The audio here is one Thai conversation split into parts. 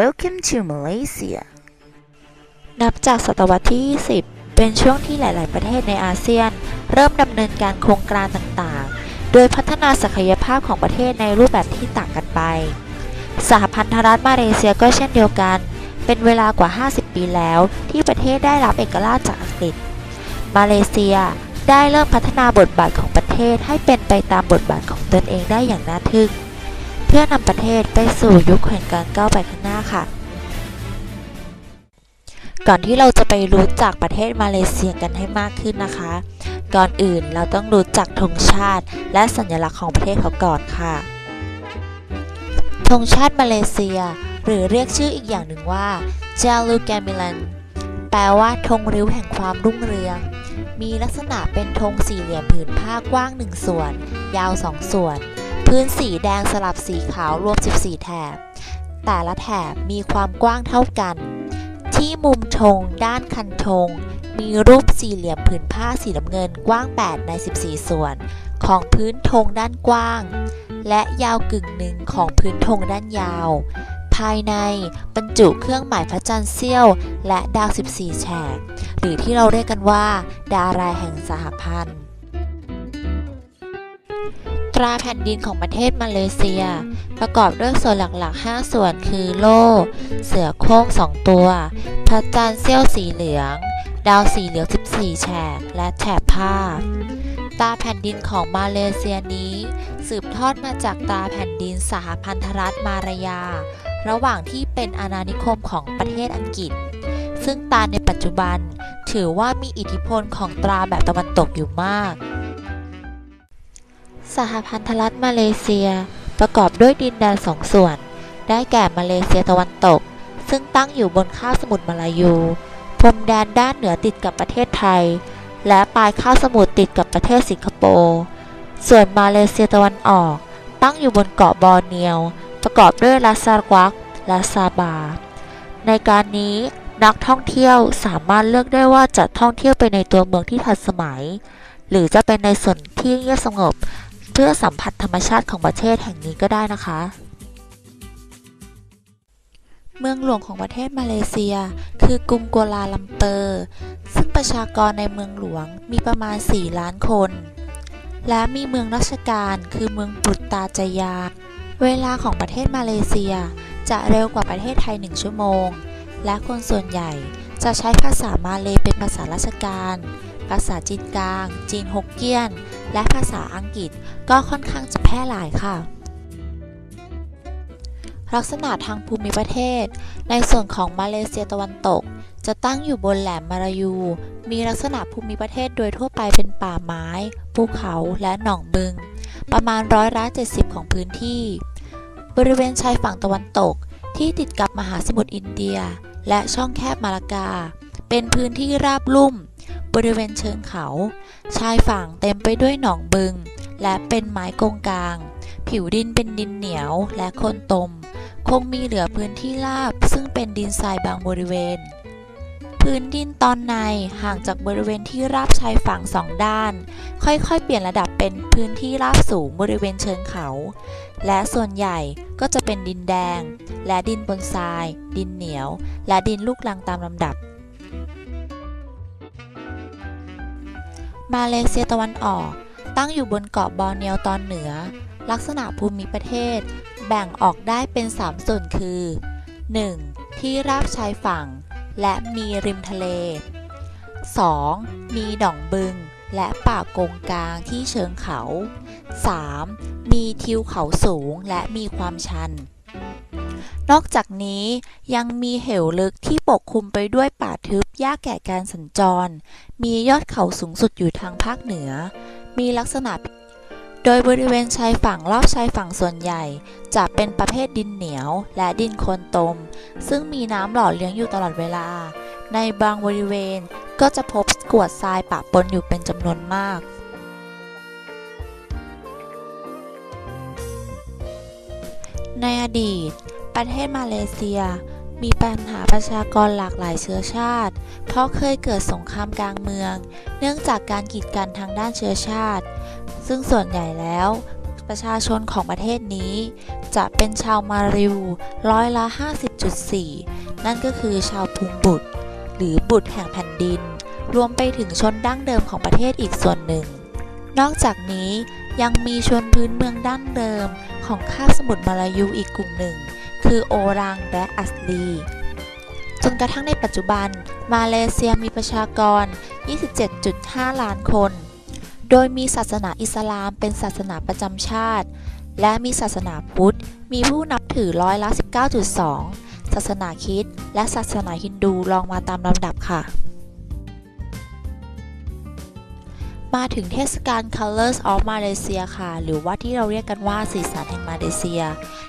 Welcome to Malaysia. นับจากศตวรรษที่ 20 เป็นช่วงที่หลาย ๆ ประเทศในอาเซียน เริ่มดำเนินการโครงการต่าง ๆ โดยพัฒนาศักยภาพของประเทศในรูปแบบที่ต่างกันไป สหพันธรัฐมาเลเซียก็เช่นเดียวกัน เป็นเวลากว่า 50 ปีแล้วที่ประเทศได้รับเอกราชจากอังกฤษ มาเลเซียได้เริ่มพัฒนาบทบาทของประเทศให้เป็นไปตามบทบาทของตนเองได้อย่างน่าทึ่ง พื่อนำประเทศไปสู่ยุคแห่งการก้าวไปข้างหน้าค่ะ ก่อนที่เราจะไปรู้จักประเทศมาเลเซียกันให้มากขึ้นนะคะ ก่อนอื่นเราต้องรู้จักธงชาติ และสัญลักษณ์ของประเทศเขาก่อนค่ะธงชาติมาเลเซีย หรือเรียกชื่ออีกอย่างหนึ่งว่า j a l u g a m i l a n แปลว่าธงริ้วแห่งความรุ่งเรือง มีลักษณะเป็นธงสี่เหลี่ยมผืนผ้ากว้างหนึ่งส่วน ยาวสองส่วน พื้นสีแดงสลับสีขาวรวม 14 แถบ แต่ละแถบมีความกว้างเท่ากัน ที่มุมธงด้านคันธงมีรูปสี่เหลี่ยมผืนผ้าสีน้ำเงินกว้าง 8 ใน 14 ส่วน ของพื้นธงด้านกว้าง และยาวกึ่งหนึ่งของพื้นธงด้านยาว ภายในบรรจุเครื่องหมายพระจันทร์เสี้ยว และดาว 14 แฉก หรือที่เราเรียกกันว่า ดาราแห่งสหพันธ์ ตราแผ่นดินของประเทศมาเลเซีย ประกอบด้วยส่วนหลักๆ 5 ส่วนคือโล่ เสือโคร่ง2 ตัว พระจันทร์เสี้ยวสีเหลือง ดาวสีเหลือง 14 แฉก และแถบผ้าตราแผ่นดินของมาเลเซียนี้ สืบทอดมาจากตราแผ่นดินสหพันธรัฐมารยา ระหว่างที่เป็นอาณานิคมของประเทศอังกฤษ ซึ่งตราในปัจจุบันถือว่ามีอิทธิพลของตราแบบตะวันตกอยู่มาก สหพันธรัฐมาเลเซีย ประกอบด้วยดินแดนสองส่วน ได้แก่มาเลเซียตะวันตก ซึ่งตั้งอยู่บนคาบสมุทรมาลายูพรมแดนด้านเหนือติดกับประเทศไทย และปลายคาบสมุทรติดกับประเทศสิงคโปร์ส่วนมาเลเซียตะวันออก ตั้งอยู่บนเกาะบอร์เนียว ประกอบด้วยลาซากวักและซาบา ในการนี้นักท่องเที่ยวสามารถเลือกได้ว่าจะท่องเที่ยวไปในตัวเมืองที่ทันสมัย หรือจะเป็นในส่วนที่เงียบสงบ เพื่อสัมผัสธรรมชาติของประเทศแห่งนี้ก็ได้นะคะ เมืองหลวงของประเทศมาเลเซีย คือกรุงกัวลาลัมเปอร์ ซึ่งประชากรในเมืองหลวงมีประมาณ 4 ล้านคน และมีเมืองราชการคือเมืองปุตตาจยา เวลาของประเทศมาเลเซียจะเร็วกว่าประเทศไทย 1 ชั่วโมง และคนส่วนใหญ่จะใช้ภาษามาเลเป็นภาษาราชการ ภาษาจีนกลาง จีนฮกเกี้ยน และภาษาอังกฤษก็ค่อนข้างจะแพร่หลายค่ะ ลักษณะทางภูมิประเทศ ในส่วนของมาเลเซียตะวันตก จะตั้งอยู่บนแหลมมารายู มีลักษณะภูมิประเทศโดยทั่วไปเป็นป่าไม้ ภูเขาและหนองบึง ประมาณร้อยละ70ของพื้นที่ บริเวณชายฝั่งตะวันตกที่ติดกับมหาสมุทรอินเดีย และช่องแคบมาลากา เป็นพื้นที่ราบลุ่ม บริเวณเชิงเขา ชายฝั่งเต็มไปด้วยหนองบึง และเป็นไม้กงกลาง ผิวดินเป็นดินเหนียวและคนตม คงมีเหลือพื้นที่ราบ ซึ่งเป็นดินทรายบางบริเวณ พื้นดินตอนในห่างจากบริเวณที่ราบชายฝั่งสองด้าน ค่อยๆ เปลี่ยนระดับเป็นพื้นที่ราบสูงบริเวณเชิงเขา และส่วนใหญ่ก็จะเป็นดินแดง และดินบนทราย ดินเหนียว และดินลูกลังตามลำดับ มาเลเซียตะวันออก ตั้งอยู่บนเกาะบอร์เนียวตอนเหนือ ลักษณะภูมิประเทศ แบ่งออกได้เป็น 3 ส่วนคือ 1. ที่ราบชายฝั่ง และมีริมทะเล 2. มีหนองบึง และป่ากงกลางที่เชิงเขา 3. มีทิวเขาสูงและมีความชัน นอกจากนี้ยังมีเหวลึกที่ปกคลุมไปด้วยป่าทึบยากแก่การสัญจร มียอดเขาสูงสุดอยู่ทางภาคเหนือ มีลักษณะ โดยบริเวณชายฝั่งรอบชายฝั่งส่วนใหญ่ จะเป็นประเภทดินเหนียวและดินโคลนตม ซึ่งมีน้ำหล่อเลี้ยงอยู่ตลอดเวลา ในบางบริเวณก็จะพบกวดทรายปะปนอยู่เป็นจำนวนมากในอดีต ประเทศมาเลเซีย มีปัญหาประชากรหลากหลายเชื้อชาติ เพราะเคยเกิดสงครามกลางเมือง เนื่องจากการกีดกันทางด้านเชื้อชาติ ซึ่งส่วนใหญ่แล้วประชาชนของประเทศนี้ จะเป็นชาวมาริวร้อยละ 50.4 นั่นก็คือชาวพุงบุตร หรือบุตรแห่งแผ่นดิน รวมไปถึงชนดั้งเดิมของประเทศอีกส่วนหนึ่ง นอกจากนี้ยังมีชนพื้นเมืองดั้งเดิมของคาบสมุทรมาลายูอีกกลุ่มหนึ่ง คือโอรังและอัสลีจนกระทั่งในปัจจุบัน มาเลเซียมีประชากร 27.5 ล้านคน โดยมีศาสนาอิสลามเป็นศาสนาประจำชาติ และมีศาสนาพุทธ มีผู้นับถือร้อยละ 19.2 ศาสนาคริสต์และศาสนาฮินดูรองมาตามลำดับค่ะ มาถึงเทศกาล Colors of Malaysia ค่ะ หรือว่าที่เราเรียกกันว่าสีสันแห่งมาเลเซีย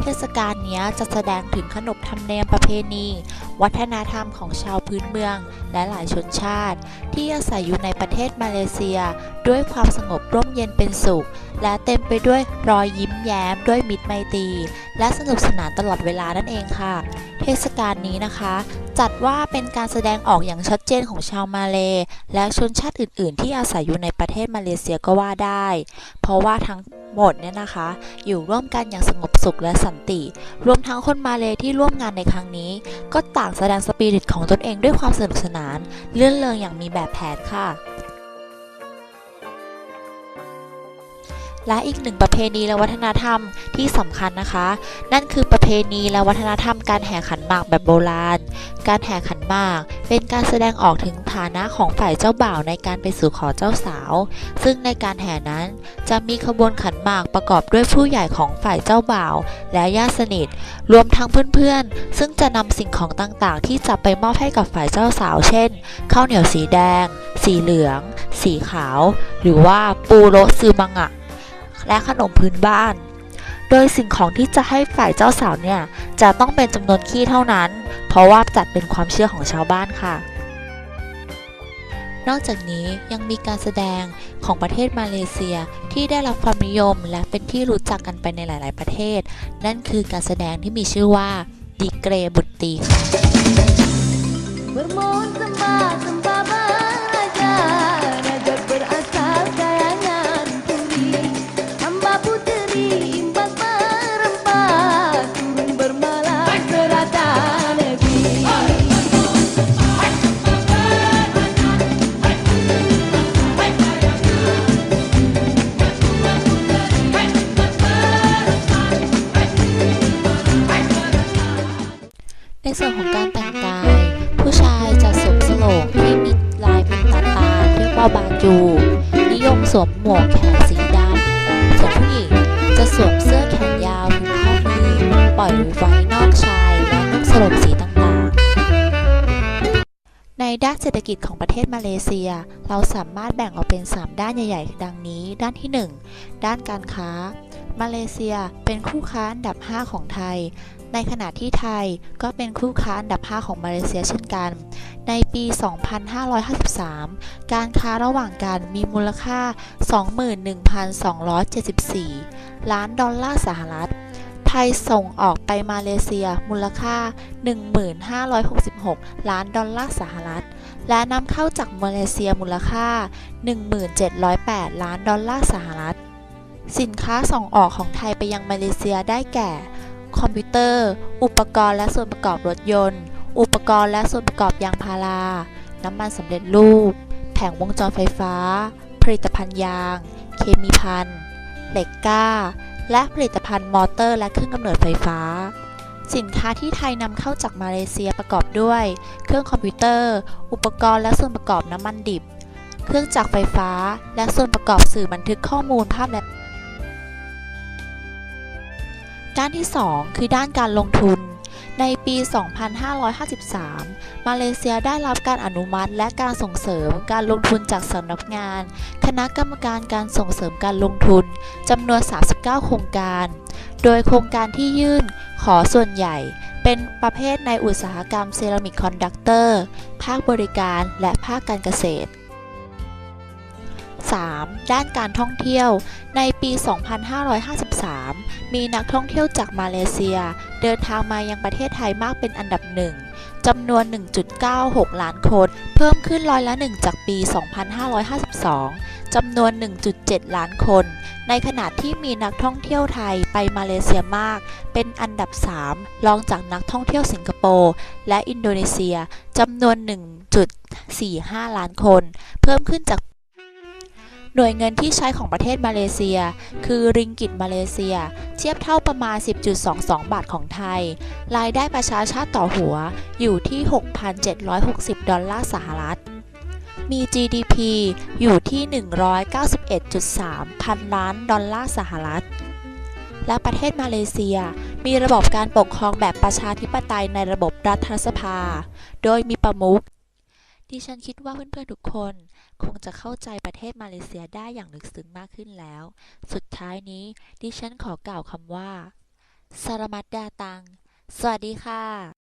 เทศกาลนี้จะแสดงถึงขนบธรรมเนียมประเพณี วัฒนธรรมของชาวพื้นเมือง และหลายชนชาติ ที่อาศัยอยู่ในประเทศมาเลเซีย ด้วยความสงบร่มเย็นเป็นสุข และเต็มไปด้วยรอยยิ้มแย้ม ด้วยมิตรไมตรี และสนุกสนานตลอดเวลานั่นเองค่ะ เทศกาลนี้นะคะ จัดว่าเป็นการแสดงออกอย่างชัดเจนของชาวมาเลและชนชาติอื่น ๆ ที่อาศัยอยู่ในประเทศมาเลเซียก็ว่าได้ เพราะว่าทั้งหมดเนี่ยนะคะ อยู่ร่วมกันอย่างสงบสุขและสันติ รวมทั้งคนมาเลที่ร่วมงานในครั้งนี้ ก็ต่างแสดงสปิริตของตนเองด้วยความสนุกสนานเลื่อนเลงอย่างมีแบบแผนค่ะและอีกหนึ่งประเพณีและวัฒนธรรมที่สำคัญนะคะ นั่นคือประเพณีและวัฒนธรรมการแห่ขันหมากแบบโบราณ การแห่ขันหมาก เป็นการแสดงออกถึงฐานะของฝ่ายเจ้าบ่าวในการไปสู่ขอเจ้าสาว ซึ่งในการแห่นั้นจะมีขบวนขันหมากประกอบด้วยผู้ใหญ่ของฝ่ายเจ้าบ่าว และญาติสนิท รวมทั้งเพื่อนๆ ซึ่งจะนำสิ่งของต่างๆ ที่จะไปมอบให้กับฝ่ายเจ้าสาว เช่น ข้าวเหนียวสีแดง สีเหลือง สีขาว หรือว่าปูโรซือมังอะและขนมพื้นบ้าน โดยสิ่งของที่จะให้ฝ่ายเจ้าสาวเนี่ยจะต้องเป็นจำนวนขี้เท่านั้น เพราะว่าจัดเป็นความเชื่อของชาวบ้านค่ะ นอกจากนี้ยังมีการแสดงของประเทศมาเลเซียที่ได้รับความนิยมและเป็นที่รู้จักกันไปในหลาย ๆ ประเทศ นั่นคือการแสดงที่มีชื่อว่าดีเกรบุตรีค่ะูนิยมสวมหมวกแขนสีดำส่วนผู้หญิงจะสวมเสื้อแขนยาวถึงข้อมือปล่อยไว้นอกชายและนุ่งสลงสีต่างๆ ในด้านเศรษฐกิจของประเทศมาเลเซีย เราสามารถแบ่งออกเป็น 3 ด้านใหญ่ ๆ ดังนี้ ด้านที่ 1 ด้านการค้า มาเลเซียเป็นคู่ค้าอันดับ 5 ของไทย ในขณะที่ไทยก็เป็นคู่ค้าอันดับ 5 ของมาเลเซียเช่นกัน ในปี 2553 การค้าระหว่างกันมีมูลค่า 21,274 ล้านดอลลาร์สหรัฐ ไทยส่งออกไปมาเลเซียมูลค่า 1566 ล้านดอลลาร์สหรัฐและนำเข้าจากมาเลเซียมูลค่า 1708 ล้านดอลลาร์สหรัฐ สินค้าส่งออกของไทยไปยังมาเลเซียได้แก่ คอมพิวเตอร์ อุปกรณ์และส่วนประกอบรถยนต์ อุปกรณ์และส่วนประกอบยางพารา น้ำมันสำเร็จรูป แผงวงจรไฟฟ้า ผลิตภัณฑ์ยาง เคมีภัณฑ์ เหล็กกล้า และผลิตภัณฑ์มอเตอร์และเครื่องกำเนิดไฟฟ้า สินค้าที่ไทยนำเข้าจากมาเลเซียประกอบด้วย เครื่องคอมพิวเตอร์ อุปกรณ์และส่วนประกอบน้ำมันดิบ เครื่องจักรไฟฟ้า และส่วนประกอบสื่อบันทึกข้อมูลภาพและ ด้านที่ 2 คือด้านการลงทุน ในปี 2553 มาเลเซียได้รับการอนุมัติและการส่งเสริมการลงทุนจากสำนักงาน คณะกรรมการการส่งเสริมการลงทุนจำนวน 39 โครงการ โดยโครงการที่ยื่นขอส่วนใหญ่เป็นประเภทในอุตสาหกรรมเซรามิกคอนดักเตอร์ ภาคบริการ และภาคการเกษตร 3. ด้านการท่องเที่ยว ในปี 2553 มีนักท่องเที่ยวจากมาเลเซีย เดินทางมายังประเทศไทยมากเป็นอันดับหนึ่งจำนวน 1.96 ล้านคน เพิ่มขึ้นร้อยละ 1 จากปี 2552 จำนวน 1.7 ล้านคน ในขณะที่มีนักท่องเที่ยวไทยไปมาเลเซียมาก เป็นอันดับ 3 รองจากนักท่องเที่ยวสิงคโปร์และอินโดนีเซีย จำนวน 1.45 ล้านคน เพิ่มขึ้นจาก หน่วยเงินที่ใช้ของประเทศมาเลเซีย คือริงกิตมาเลเซีย เทียบเท่าประมาณ 10.22 บาทของไทย รายได้ประชาชาติต่อหัวอยู่ที่ 6,760 ดอลลาร์สหรัฐ มี GDP อยู่ที่ 191.3 พันล้านดอลลาร์สหรัฐ และประเทศมาเลเซียมีระบบการปกครองแบบประชาธิปไตยในระบบรัฐสภา โดยมีประมุข ดิฉันคิดว่าเพื่อนๆทุกคน คงจะเข้าใจประเทศมาเลเซียได้อย่างลึกซึ้งมากขึ้นแล้ว สุดท้ายนี้ ดิฉันขอกล่าวคำว่าสารมัดดาตัง สวัสดีค่ะ